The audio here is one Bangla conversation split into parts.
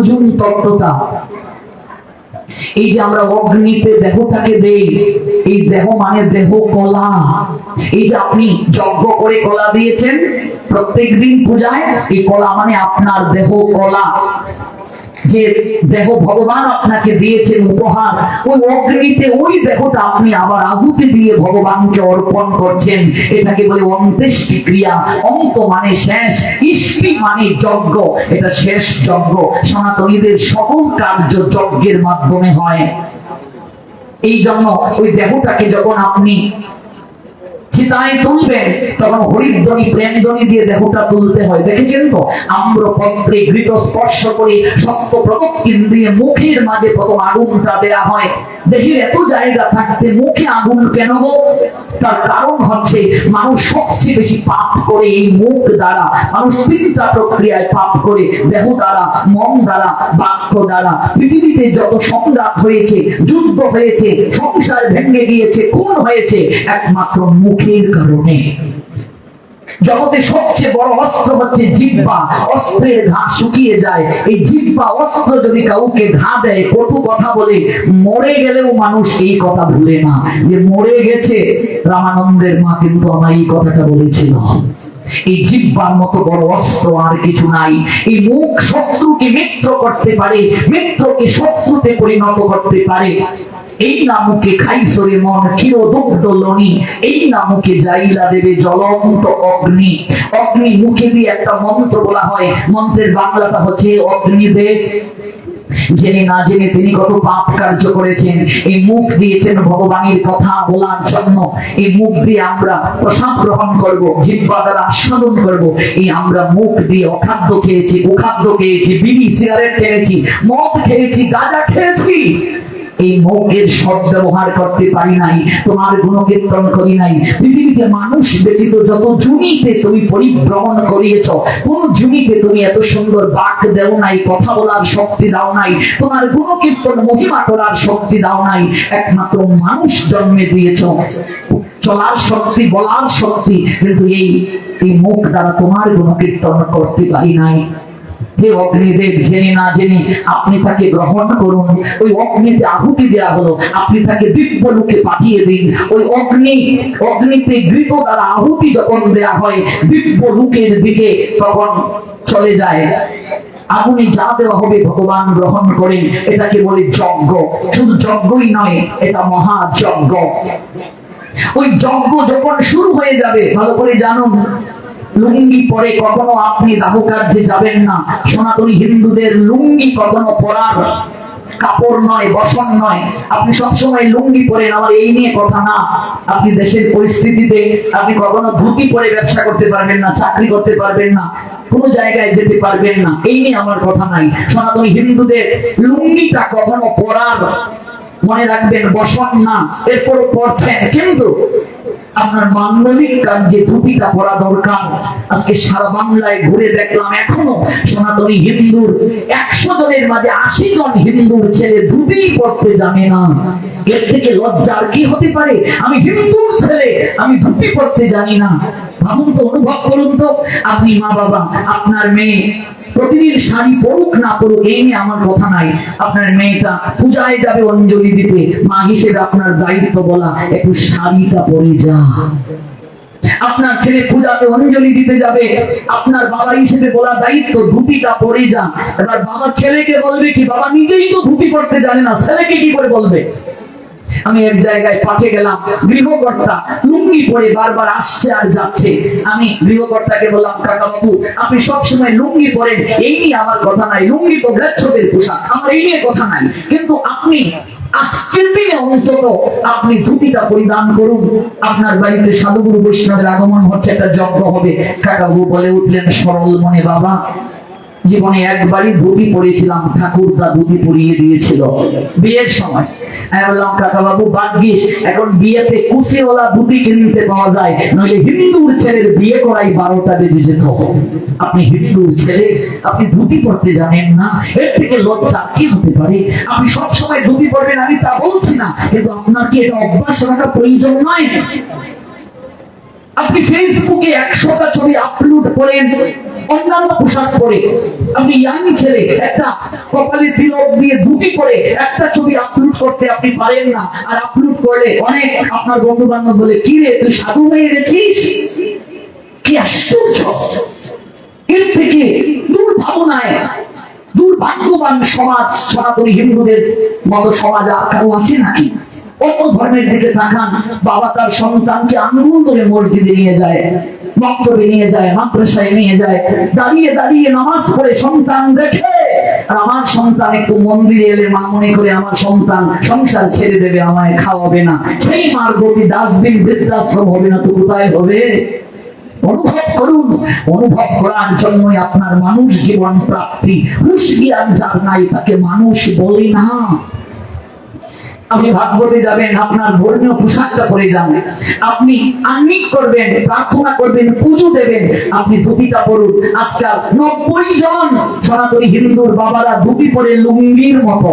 বুঝুন তত্ত্বটা। এই যে আমরা অগ্নিতে দেহটাকে দেই, এই দেহ মানে দেহ কলা। এই যে আপনি যজ্ঞ করে কলা দিয়েছেন প্রত্যেক দিন পূজায়, এই কলা মানে আপনার দেহ কলা। যে দেহ ভগবান আপনাকে দিয়েছেন উপহার, ওই অগ্নিতে ওই দেহটা আপনি আবার আহুতি দিয়ে ভগবানকে অর্পণ করছেন। এটাকে বলে অন্ত্যেষ্টি ক্রিয়া। অন্ত মানে শেষ, ইষ্টি মানে যজ্ঞ। এটা শেষ যজ্ঞ। সনাতনীদের সকল কার্য যজ্ঞের মাধ্যমে হয়। এই জন্য ওই দেহটাকে যখন আপনি চিতায় তুলবেন। তখন হরিধ্বনি, প্রেমধ্বনি দিয়ে দেহটা তুলতে হয়। দেখেছেন তো? ঘৃত স্পর্শ করে সত্য প্রদক্ষিণ দিয়ে মুখের মাঝে প্রথম আগুনটা দেয়া হয়। এত জায়গা থাকতে মুখে আগুন কেন তার কারণ হচ্ছে মানুষ সবচেয়ে বেশি পাপ করে এই মুখ দ্বারা। মানুষ প্রক্রিয়ায় পাপ করে, দেহ দ্বারা, মন দ্বারা, বাক্য দ্বারা। পৃথিবীতে যত হয়েছে, যুদ্ধ হয়েছে, সংসার ভেঙে গিয়েছে, খুন হয়েছে, একমাত্র মুখের কারণে। জগতে সবচেয়ে বড় অস্ত্র হচ্ছে জিব্বা অস্ত্রের ঘা শুকিয়ে যায়। এই জিব্বা অস্ত্র যদি কাউকে ঘা দেয়, কটু কথা বলে, মরে গেলেও মানুষ এই কথা ভুলে না। যে মরে গেছে, রামানন্দের মা কিন্তু আমার এই কথাটা বলেছিল। এই জিব্বার মতো বড় অস্ত্র আর কিছু নাই। এই মুখ শত্রুকে মিত্র করতে পারে, মিত্রকে শত্রুতে পরিণত করতে পারে। এই নামুকে খাইসরে মন ক্ষীর দুগ্ধ লনি, এই নামুকে জাইলা দেবে জ্বলন্ত অগ্নি। অগ্নি মুখে দিয়ে একটা মন্ত্র বলা হয়। মন্ত্রের বাংলাটা হচ্ছে অগ্নিদেব। জেনে না জেনে তিনি কত পাপ কার্য করেছেন। এই মুখ দিয়েছেন ভগবানের কথা বলার জন্য। এই মুখ দিয়ে আমরা প্রসাদ গ্রহণ করব জিব্বা দ্বারা আস্বাদন করব। এই আমরা মুখ দিয়ে অখাদ্য খেয়েছি, কুখাদ্য খেয়েছি, বিড়ি, সিগারেট খেয়েছি, মদ খেয়েছি, গাঁজা খেয়েছি। এই মুখের সৎ ব্যবহার করতে পারি নাই, তোমার গুণকীর্তন করি নাই। পৃথিবীতে মানুষ ব্যতীত যত জমিতে তুমি পরিভ্রমণ করিয়েছ, কোন জমিতে তুমি এত সুন্দর বাক দেও নাই, কথা বলার শক্তি দাও নাই, তোমার গুণকীর্তন, মহিমা করার শক্তি দাও নাই, একমাত্র মানুষ জন্মে দিয়েছ। চলার শক্তি, বলার শক্তি, কিন্তু এই এই মুখ দ্বারা তোমার গুণকীর্তন করতে পারি নাই। হে অগ্নিদেব, জেনে না জেনে আপনি তাকে গ্রহণ করুন। ওই অগ্নিতে আহুতি দেওয়া হলো। আপনি তাকে দিব্য লোকে পাঠিয়ে দিন। ওই অগ্নি, অগ্নিতে দ্বারা আহুতি যখন দেয়া হয়, দিব্য লোকের দিকে তখন চলে যায়। আগুনে যা দেওয়া হবে, ভগবান গ্রহণ করেন। এটাকে বলে যজ্ঞ। শুধু যজ্ঞই নয়, এটা মহাযজ্ঞ ওই যজ্ঞ যখন শুরু হয়ে যাবে, ভালো করে জানুন। লুঙ্গি পরে কখনো আপনি দাহ কার্যে যাবেন না। সনাতনী হিন্দুদের লুঙ্গি কখনো পরার কাপড় নয়, বসন নয়। আপনি সবসময় লুঙ্গি পরেন, আমার এই নিয়ে কথা না। আপনি দেশের পরিস্থিতিতে আপনি কখনো ধুতি পরে ব্যবসা করতে পারবেন না, চাকরি করতে পারবেন না, কোন জায়গায় যেতে পারবেন না। এই নিয়ে আমার কথা নাই। সনাতনী হিন্দুদের লুঙ্গিটা কখনো পরার মনে রাখবেন, বসন না। এরপরও পড়ছেন কিন্তু আপনার মাঙ্গলিক কার্যে ধুতিটা পরা দরকার। আজকে সারা বাংলায় ঘুরে দেখলাম এখনও সনাতনী হিন্দুর একশো জনের মাঝে আশি জন হিন্দুর ছেলে ধুতি পড়তে জানে না। এর থেকে লজ্জার কি হতে পারে? আমি হিন্দুর ছেলে, আমি ধুতি পড়তে জানি না। ভাবুন তো, অনুভব করুন তো। আপনি মা বাবা আপনার মেয়ে প্রতিদিন শাড়ি পড়ুক না পড়ুক এই নিয়ে আমার কথা নাই। আপনার মেয়েটা পূজায় যাবে অঞ্জলি দিতে। মা হিসেবে আপনার দায়িত্ব বলা, একটু শাড়িটা পরে যা। আপনার ছেলে পূজাতে অঞ্জলি দিতে যাবে। আপনার বাবা হিসেবে বলা দায়িত্ব, ধুতিটা পরে যা। এবার বাবা ছেলেকে বলবে কি, বাবা নিজেই তো ধুতি পড়তে জানে না, ছেলেকে কি করে বলবে? আমি এক জায়গায় পাঠে গেলাম, গৃহকর্তা লুঙ্গি পরে বারবার আসছে আর যাচ্ছে। আমি গৃহকর্তাকে বললাম কাকা বাবু আপনি সবসময় লুঙ্গি পরেন, এই নিয়ে আমার কথা নাই। লুঙ্গি তো গ্রাচ্ছদের পোশাক, আমার এই নিয়ে কথা নাই। কিন্তু আপনি, আজকের দিনে অন্তত আপনি ধুতিটা পরিধান করুন। আপনার বাড়িতে সাধুগুরু বৈষ্ণবের আগমন হচ্ছে, একটা যজ্ঞ হবে। কাকাবু বলে উঠলেন, সরল মনে বাবা জীবনে একবারই ধুতি পরেছিলাম, ঠাকুরদা ধুতি পরিয়ে দিয়েছিল। বিয়ের সময়। আমি বললাম কাকা বাবু ভাগ্যিস এখন বিয়েতে ধুতি কিনতে পাওয়া যায়। নইলে হিন্দুর ছেলের বিয়ে করাই বারোটা বেজে যেত। আপনি হিন্দুর ছেলে, আপনি ধুতি পড়তে জানেন না। এর থেকে লজ্জা কি হতে পারে? আপনি সবসময় ধুতি পড়বেন আমি তা বলছি না। কিন্তু আপনার কি এটা অভ্যাস রাখা প্রয়োজন নয়? আপনি ফেসবুকে একশোটা ছবি আপলোড করেন, অন্যান্য পোশাক পরে। আপনি ইয়াং ছেলে, একটা কপালে তিলক দিয়ে দুটি পরে একটা ছবি আপলোড করতে আপনি পারেন না। আর আপলোড করলে অনেক আপনার বন্ধু বান্ধব বলে, কি রে, তুই সাধু গেছিস? কি আশ্চর্য! এর থেকে দূর দুর্ভাবনায় দুর্ভাগ্যবান সমাজ, সনাতনী হিন্দুদের মতো সমাজ আর কারও আছে নাকি? অন্য ধর্মের দিকে তাকান, বাবা তার সন্তানকে আঙ্গুল মসজিদে নিয়ে যায় নিয়ে যায়, মাদ্রাসায় নিয়ে যায়, দাঁড়িয়ে দাঁড়িয়ে নামাজ পড়ে সন্তান দেখে আমার সন্তান একটু মন্দিরে এলে মা মনে করে আমার সন্তান সংসার ছেড়ে দেবে, আমায় খাওয়াবে না। সেই মার গতি ডাস্টবিন বৃদ্ধাশ্রম হবে না তো কোথায় হবে? অনুভব করুন, অনুভব করার জন্যই আপনার মানুষ জীবন প্রাপ্তি। হুশ জ্ঞান যার নাই তাকে মানুষ বলে না। আপনি ভাগবতে যাবেন, আপনার ধর্মীয় পোশাকটা পরে যান আপনি আঙ্গিক করবেন, প্রার্থনা করবেন, পুজো দেবেন, আপনি ধুতিটা পরুন। আজকাল নব্বই জন সনাতনী হিন্দুর বাবারা ধুতি পরে লুঙ্গির মতো।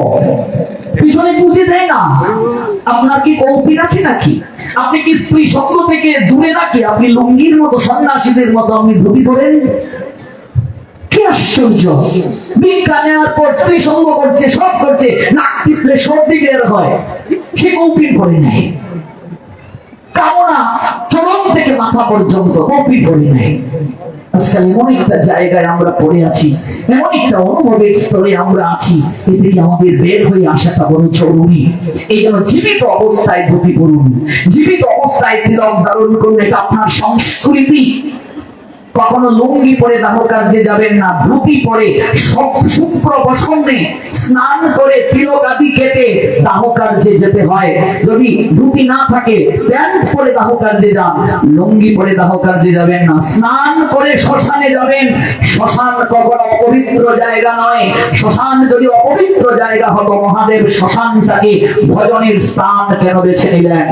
পিছনে পুজে দেয় না। আপনার কি কৌপিন আছে নাকি? আপনি কি স্ত্রী সঙ্গ থেকে দূরে নাকি? আপনি লুঙ্গির মতো সন্ন্যাসীদের মতো আপনি ধুতি পরেন? আমরা পড়ে আছি, এমন একটা অনুভবের স্তরে আমরা আছি আমাদের বের হয়ে আসাটা বড় জরুরি। এই জন্য জীবিত অবস্থায় ধুতি করুন জীবিত অবস্থায় তিলক ধারণ করুন, এটা আপনার সংস্কৃতি। কখনো লুঙ্গি পরে দাহ কার্যে যাবেন না, ধুতি পরে, সব শুক্র বসন্তে স্নান করে আদি কেটে দাহ কার্যে যেতে হয়। যদি ধুতি না থাকে, প্যান্ট পরে দাহ কার্যে যান, লুঙ্গি পরে দাহ কার্যে যাবেন না, স্নান করে শ্মশানে যাবেন। শ্মশান কখনো অপবিত্র জায়গা নয়, শ্মশান যদি অপবিত্র জায়গা হতো, মহাদেব শ্মশানটাকে ভজনের স্থান কেন বেছে নিলেন?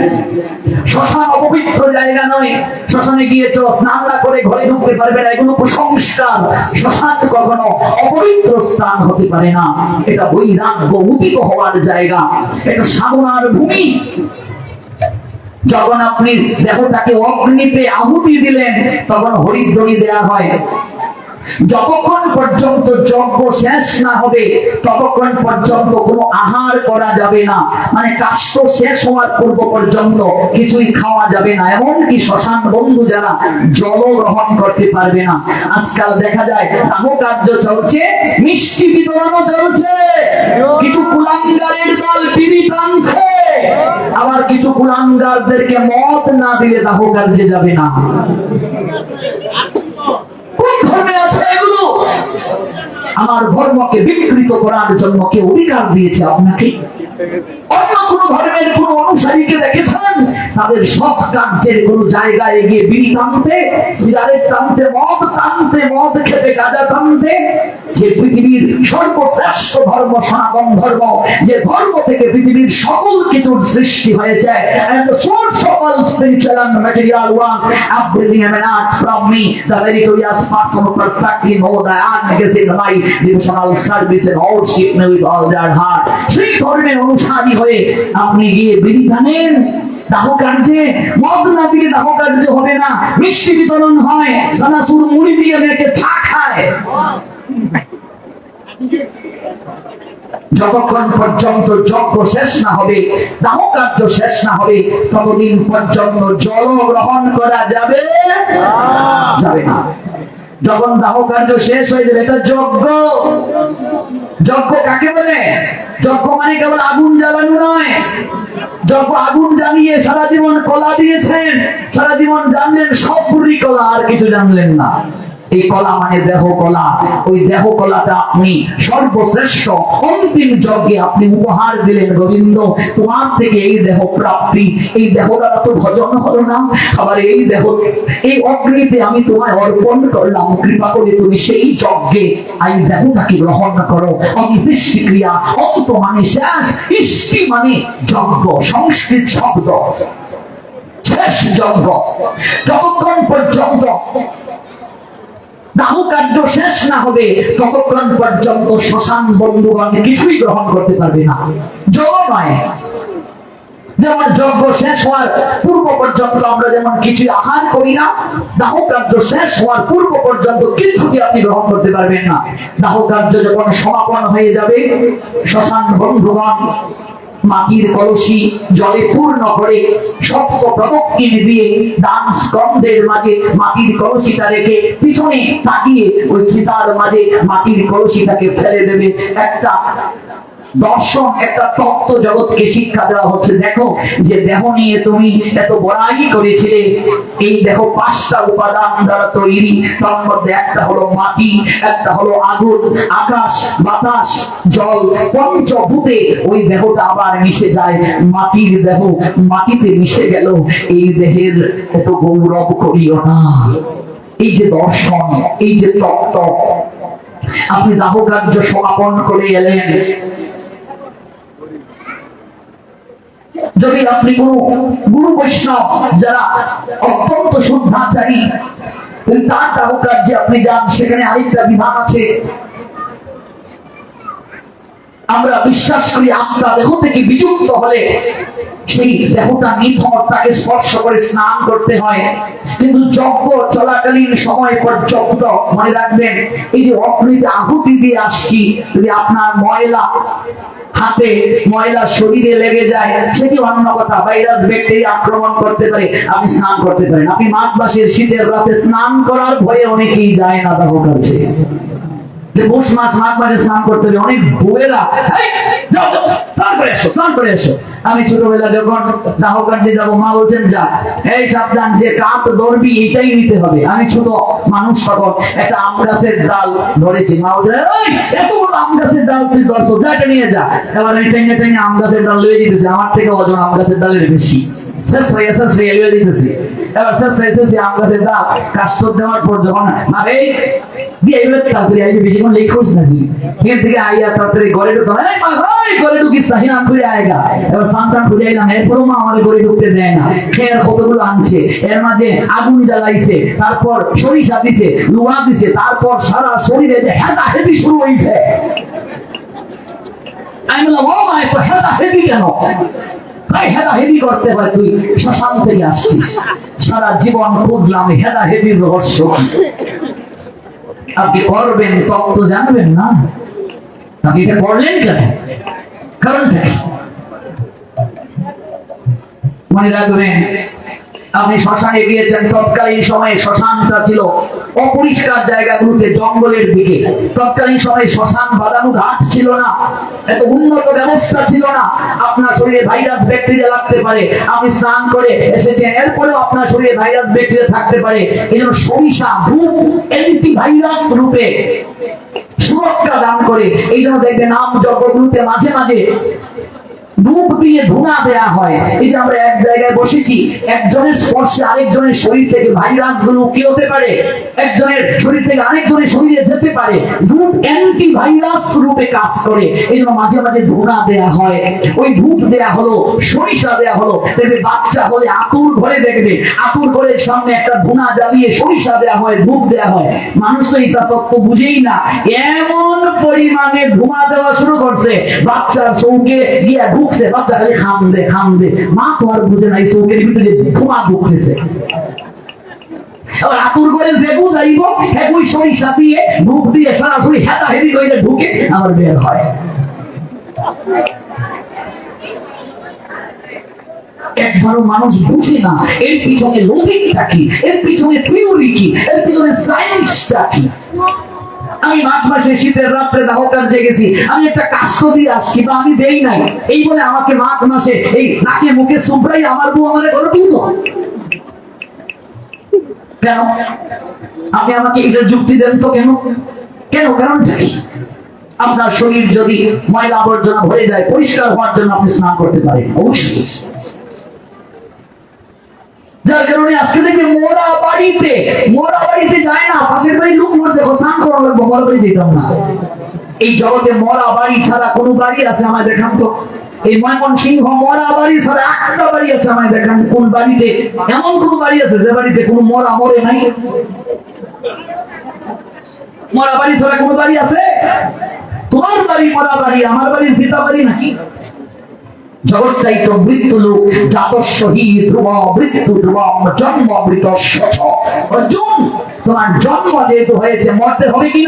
শ্মশান অপবিত্র জায়গা নয়, শ্মশানে গিয়েছ স্নান না করে ঘরে ঢুকতে পারবে না, এগুলো কুসংস্কার। শ্মশান কখনো অপবিত্র স্থান হতে পারে না। এটা বৈরাগ্য উদিত হওয়ার জায়গা। এটা সাধনার ভূমি। যখন আপনি দেহটাকে অগ্নিতে আহুতি দিলেন, তখন হরিদ্বরি দেয়া হয়। যতক্ষণ পর্যন্ত যজ্ঞ শেষ না হবে, ততক্ষণ পর্যন্ত কোনো আহার করা যাবে না। মানে কাষ্ট শেষ হওয়ার পূর্ব পর্যন্ত কিছুই খাওয়া যাবে না। এমনকি শ্মশান বন্ধু যারা জল গ্রহণ করতে পারবে না। আজকাল দেখা যায় দাহ কার্য চলছে, মিষ্টি বিতরণও চলছে। কিছু কুলাঙ্গারের দল বিড়ি টানছে। আবার কিছু কুলাঙ্গারদেরকে মদ না দিলে দাহ কার্যে যাবে না। কোন ধর্মে আমার ধর্মকে বিকৃত করার জন্য কে অধিকার দিয়েছে আপনাকে? অন্য কোন ধর্মের কোন অনুসারীকে দেখেছেন তাদের সৎ কার্যের কোন জায়গায় গিয়ে বিড়ি টানতে সিগারেট টানতে মদ টানতে মদ খেতে গাঁজা টানতে যে পৃথিবীর সর্বশ্রেষ্ঠ ধর্ম সনাতন ধর্ম যে ধর্ম থেকে পৃথিবীর সকল কিছুর সৃষ্টি হয়েছে and the source of all spiritual and material ones everything emanates from me the very glorious person who perfectly know the and is in my devotional service and worship me with all their heart সেই ধর্মের অনুসারী হয়ে আপনি গিয়ে বিড়ি দাহ কার্যে, মদ না দিলে দাহ কার্য হবে না। মিষ্টি বিতরণ হয় সানাসুর মুড়ি দিয়ে মেয়েকে চা খায়। যতক্ষণ পর্যন্ত যজ্ঞ শেষ না হবে, দাহ কার্য শেষ না হবে, ততদিন পর্যন্ত জল গ্রহণ করা যাবে যাবে না। যখন দাহ কার্য শেষ হয়ে যাবে, এটা যজ্ঞ। যজ্ঞ কাকে বলে? যজ্ঞ মানে কেবল আগুন জ্বালানো নয়। যজ্ঞ আগুন জ্বালিয়ে সারা জীবন কলা দিয়েছেন। সারা জীবন জানলেন, সব কলা আর কিছু জানলেন না। এই কলা মানে দেহ কলা। ওই দেহ কলাটা আপনি সর্বশ্রেষ্ঠ, অন্তিম যজ্ঞে আপনি উপহার দিলেন গোবিন্দ। তোমার থেকে এই দেহ প্রাপ্তি। এই দেহ দ্বারা তো ভজন হলো না। আবার এই দেহ, এই অগ্নিতে আমি তোমায় অর্পণ করলাম। কৃপা করে তুমি সেই যজ্ঞে এই দেহটাকে গ্রহণ করো। অন্ত্যেষ্টি ক্রিয়া অন্ত মানে শেষ, ইষ্টি মানে যজ্ঞ, সংস্কৃত শব্দ। শেষ যজ্ঞ। যতক্ষণ পর্যন্ত দাহ কার্য শেষ না হবে, ততক্ষণ পর্যন্ত শ্মশান বন্ধুগণ কিছুই গ্রহণ করতে পারবে না। জল নয়। যেমন যজ্ঞ শেষ হওয়ার পূর্ব পর্যন্ত আমরা যেমন কিছু আহার করি না দাহ কার্য শেষ হওয়ার পূর্ব পর্যন্ত কিছুটি আপনি গ্রহণ করতে পারবেন না। দাহ কার্য যখন সমাপন হয়ে যাবে, শ্মশান বন্ধুগণ মাটির কলসি জলে পূর্ণ করে সপ্ত প্রদক্ষিণ দিয়ে দান স্কন্ধের মাঝে মাটির কলসিটা রেখে পিছনে তাকিয়ে ওই চিতার মাঝে মাটির কলসিটাকে ফেলে দেবে। একটা দর্শন একটা তত্ত্ব জগৎকে শিক্ষা দেওয়া হচ্ছে। দেখো যে দেহ নিয়ে তুমি এত বড়াই করেছিলে, এই দেহ পাঁচটা উপাদান দ্বারা তৈরি। তার মধ্যে একটা হলো মাটি, একটা হলো আগুন, আকাশ, বাতাস, জল, পঞ্চভূতে ওই দেহটা আবার মিশে যায়। মাটির দেহ মাটিতে মিশে গেল, এই দেহের এত গৌরব করিও না। এই যে দর্শন, এই যে তত্ত্ব, আপনি দাহ কার্য সমাপন করে এলেন। যদি আপনি কোন গুরু বৈষ্ণব যারা অত্যন্ত শুদ্ধাচারী তার দাহ যে আপনি যান, সেখানে আরেকটা বিধান আছে। আমরা বিশ্বাস করি আত্মা দেহ থেকে বিযুক্ত হলে সেই দেহটা নিথর, তাকে স্পর্শ করে স্নান করতে হয়। কিন্তু যজ্ঞ চলাকালীন সময় পর্যন্ত মনে রাখবেন, এই যে অগ্নিতে আহুতি দিয়ে আসছি, যদি আপনার ময়লা হাতে ময়লা শরীরে লেগে যায় সেটি অন্য কথা? ভাইরাস, ব্যাকটেরিয়া আক্রমণ করতে পারে, আপনি স্নান করতে পারেন। আপনি মাঘ মাসের শীতের রাতে স্নান করার ভয়ে অনেকেই যায় না দাহ কাছে। যে মাস মাঘ মাসে স্নান করতে হবে অনেক বউয়েরা "এই, যাও, যাও, স্নান করে এসো স্নান করে এসো। আমি ছোটবেলা যখন মা বলছেন যা এই সাবধান যে কাপ ধরবি এটাই নিতে হবে। আমি ছোট মানুষ তখন একটা আম গাছের ডাল ধরেছি। মা বলছে এত বড় আম গাছের ডাল তুই ধরছো যা এটা নিয়ে যা। এবার আমি টেনে টেনে আম গাছের ডাল লয়ে যেতেছি আমার থেকে ওজন আম গাছের ডালের বেশি। শেষ হয়ে, শেষ কতগুলো আনছে, এর মাঝে আগুন জ্বালাইছে, তারপর সরিষা দিছে লুয়া দিছে, তারপর সারা শরীরে যে হেঁটা হেঁটি শুরু হয়েছে আমি বললাম, ও মা, এত হেঁটা হেঁটি কেন? ভাই হেদা হেদি করতে পারে তুই। শ্মশান থেকে আসছিস। সারা জীবন খুঁজলাম হেদাহেদির রহস্য। আপনি করবেন, তত্ত্ব জানবেন না। আপনি এটা করলেন কেন? কারণ থেকে মনে রাখবেন আপনি শ্মশানে গিয়েছেন, তৎকালীন সময়ে শ্মশানটা ছিল অপরিষ্কার জায়গাগুলোতে, জঙ্গলের দিকে। তৎকালীন সময়ে শ্মশান বাঁধানো ঘাট ছিল না, এত উন্নত ব্যবস্থা ছিল না। আপনার শরীরে ভাইরাস, ব্যাকটেরিয়া লাগতে পারে। আপনি স্নান করে এসেছেন, এরপরেও আপনার শরীরে ভাইরাস, ব্যাকটেরিয়া থাকতে পারে। এই জন্য সরিষা ধূপ অ্যান্টি ভাইরাস রূপে সুরক্ষা দান করে। এই জন্য দেখবেন নাম যজ্ঞগুলোতে মাঝে মাঝে ধূপ দিয়ে ধুনা দেয়া হয়। এই যে আমরা এক জায়গায় বসেছি, একজনের স্পর্শে আরেকজনের শরীর থেকে ভাইরাসগুলো কি হতে পারে, একজনের শরীর থেকে আরেকজনের শরীরে যেতে পারে। ধূপ অ্যান্টি ভাইরাস রূপে কাজ করে। এই জন্য মাঝে মাঝে ধুনা দেয়া হয়। ওই ধূপ দেয়া হলো, সরিষা দেয়া হলো। দেখবে বাচ্চা হলে আতুর ঘরে দেখবে। আতুর ঘরের সামনে একটা ধুনা জ্বালিয়ে সরিষা দেয়া হয়, ধূপ দেয়া হয়। মানুষ তো এটা তত্ত্ব বুঝেই না। এমন পরিমাণে ধুমা দেওয়া শুরু করছে। বাচ্চার চৌকে গিয়া ঢুকছে বাচ্চা খালি খাম দে খাম দে মা তো আর বুঝে নাই চৌকের ভিতরে ধুমা ঢুকতেছে। আতুর করে একই দিয়ে ধূপ দিয়ে সরাসরি হেতা হেদি কইলে ঢুকে আবার বের হয়। একবারও মানুষ বুঝে না, এর পিছনে লজিকটা কি? এর পিছনে থিওরি কি? এর পিছনে সায়েন্সটা কি? আমি মাঘ মাসে শীতের রাত্রে দাহকার জেগেছি আমি একটা কাষ্ট দিয়ে আসছি, বা আমি দেই নাই। এই বলে আমাকে মাঘ মাসে এই নাকে মুখে সুব্রাই আমার বউ আমার ঘরে দিত কেন? আপনি আমাকে এটা যুক্তি দেন তো কেন? কেন? কারণটা কি? আপনার শরীর যদি ময়লা আবর্জনা ভরে যায়, পরিষ্কার হওয়ার জন্য আপনি স্নান করতে পারেন, অবশ্যই। যার কারণে আজকে দেখবে মোরা বাড়িতে, মোরা বাড়িতে যায় না, পাশের বাড়ি লোক মরছে স্নান করা লাগবে মোরা বাড়ি যেতাম না। এই জগতে মরা বাড়ি ছাড়া কোনো বাড়ি আছে আমায় দেখান তো। এই ময়মন সিংহ মরা বাড়ি ছাড়া একটা বাড়ি আছে আমায় দেখান কোন বাড়িতে? এমন কোন বাড়ি আছে যে বাড়িতে কোনো মরা মরে নাই? মরা বাড়ি ছাড়া কোনো বাড়ি আছে? তোমার বাড়ি মরা বাড়ি, আমার বাড়ি জিতা বাড়ি নাকি? জগৎটাই মৃত্যু লোক জাত শহীদ ধ্রুব মৃত্যু ধ্রুব জন্ম মৃত অর্জুন তোমার জন্ম যেহেতু হয়েছে মরতে হবে কি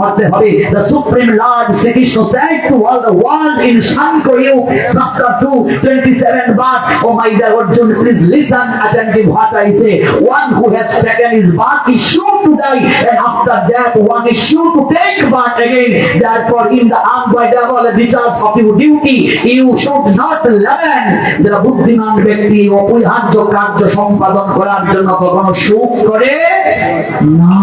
মরতে হবে the supreme lord Shri Krishna said to all the world in Shankaryu chapter 2 27 verse oh my dear Arjun please listen attentive what I say one who has taken his birth is sure to die and after that one is sure to take birth again therefore in the unavoidable discharge of your duty you should not learn যারা বুদ্ধিমান ব্যক্তি অপরিহার্য কার্য সম্পাদন করার জন্য কখনো সুখ করে না।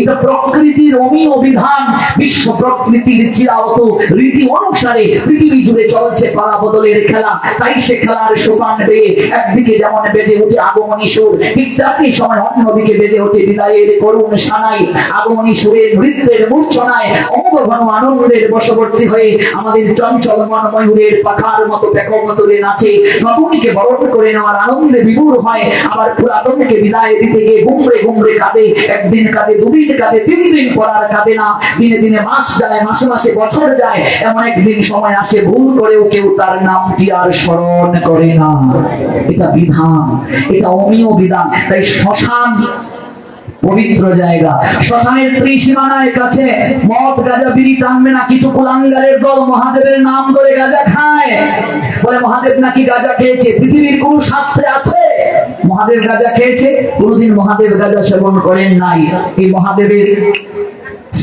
এটা প্রকৃতির অমীয় বিধান বিশ্ব প্রকৃতির চিরাগত রীতি অনুসারে পৃথিবী জুড়ে চলছে পালা বদলের খেলা। তাই সে খেলার সোপান বেয়ে একদিকে যেমন বেজে ওঠে আগমনী সুর, ঠিক তেমনি সময় অন্যদিকে বেজে ওঠে বিদায়ের করুণ সানাই। আগমনী সুরের নৃত্যের মূর্ছনায় অমোঘ ঘন আনন্দের বশবর্তী হয়ে আমাদের চঞ্চল মন ময়ূরের পাখার মতো ব্যাপক তোলে নাচে। নতুনকে বরণ করে নেওয়ার আনন্দে বিভোর হয়, আবার পুরাতনকে বিদায় দিতে গিয়ে গুমড়ে গুমড়ে কাঁদে। একদিন কাঁদে, দুদিন কাঁদে, তিন দিন পর আর কাঁদে না। দিনে দিনে মাস যায়, মাসে মাসে বছর যায়, এমন একদিন সময় আসে, ভুল করেও কেউ তার নামটি আর স্মরণ করে না। এটা বিধান, এটা অমীয় বিধান। তাই শ্মশান পবিত্র জায়গা। শ্মশানের ত্রিসীমানায় কাছে মদ, গাজা, বিড়ি টানবে না, কিছু কুলাঙ্গারের দল মহাদেবের নাম করে গাজা খায়। বলে, মহাদেব নাকি গাজা খেয়েছে? পৃথিবীর কোন শাস্ত্রে আছে? মহাদেব গাজা খেয়েছে। কোনদিন মহাদেব গাজা সেবন করেন নাই। এই মহাদেবের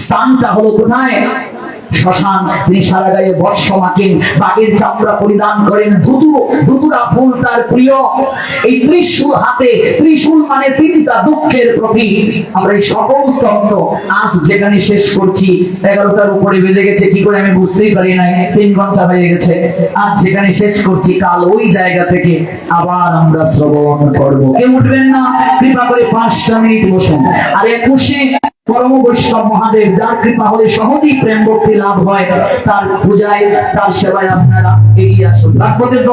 স্থানটা হলো কোথায়? শ্মশান তিনি সারা গায়ে বর্ষ মাখেন, বাঘের চামড়া পরিধান করেন ধুতু, ধুতুরা ফুল তার প্রিয়। এই ত্রিশূল হাতে, ত্রিশূল মানে তিনটা দুঃখের প্রতীক। আমরা এই সকল তত্ত্ব আজ যেখানে শেষ করছি, এগারোটার উপরে বেজে গেছে, কি করে আমি বুঝতেই পারি নাই, তিন ঘণ্টা বেজে গেছে। আজ যেখানে শেষ করছি, কাল ওই জায়গা থেকে আবার আমরা শ্রবণ করব। কেউ উঠবেন না, কৃপা করে পাঁচটা মিনিট বসুন। আর একুশে পরম বৈষ্ণব মহাদেব, যার কৃপা হলে সহজেই প্রেম ভক্তি লাভ হয়, তার পূজায়, তার সেবায় আপনারা এগিয়ে আসুন। ভাগবতের